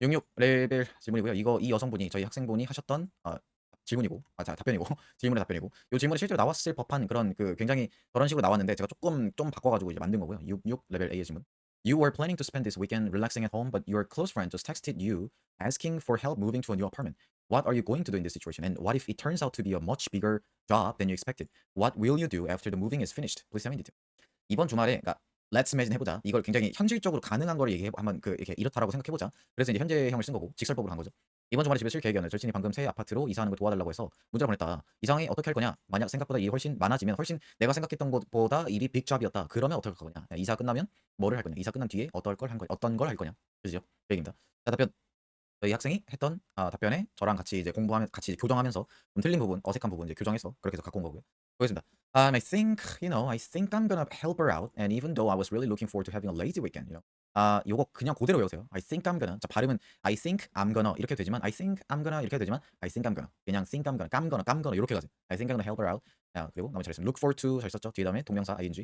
66 레벨 질문이고요. 이거 이 여성분이 저희 학생분이 하셨던 어 질문이고 아 자 답변이고 질문의 답변이고 요 질문이 실제로 나왔을 법한 그런 그 굉장히 저런 식으로 나왔는데 제가 쪼끔 좀 바꿔 가지고 이제 만든 거고요. 66 레벨 A의 질문. You were planning to spend this weekend relaxing at home, but your close friend just texted you asking for help moving to a new apartment. What are you going to do in this situation? And what if it turns out to be a much bigger job than you expected? What will you do after the moving is finished? Please tell me detail. 이번 주말에 그러니까 let's imagine 해보자. 이걸 굉장히 현실적으로 가능한 거를 얘기해 한번 그 이렇게 이렇다라고 생각해 보자. 그래서 이제 현재형을 쓴 거고 직설법으로 한 거죠. 이번 주말에 집에 쉴 계획이었는데 절친이 방금 새 아파트로 이사하는 걸 도와달라고 해서 문자를 보냈다. 이상해 어떻게 할 거냐? 만약 생각보다 일이 훨씬 많아지면 훨씬 내가 생각했던 것보다 일이 빅잡이었다. 그러면 어떻게 할 거냐? 이사 끝나면 뭐를 할 거냐? 이사 끝난 뒤에 어떨 걸 한 거냐? 어떤 걸 할 거냐? 그죠? 그 얘기입니다. 자 답변. 저희 학생이 했던 아, 답변에 저랑 같이 이제 공부하면 같이 교정하면서 좀 틀린 부분, 어색한 부분 이제 교정해서 그렇게 해서 갖고 온 거고요. 보겠습니다. Um, I think, you know, I think I'm gonna help her out. And even though I was really looking forward to having a lazy weekend, you know. 아, 요거 그냥 그대로 외우세요. I think I'm gonna. 자, 발음은 I think I'm gonna 이렇게 되지만 I think I'm gonna 이렇게 되지만 I think I'm gonna. 그냥 think I'm gonna, 깜 gonna, 깜 gonna 이렇게 가세요. I think I'm gonna help her out. 자, 그리고 나머지 잘했습니다. Look forward to 잘 썼죠. 뒤에 다음에 동명사 ing.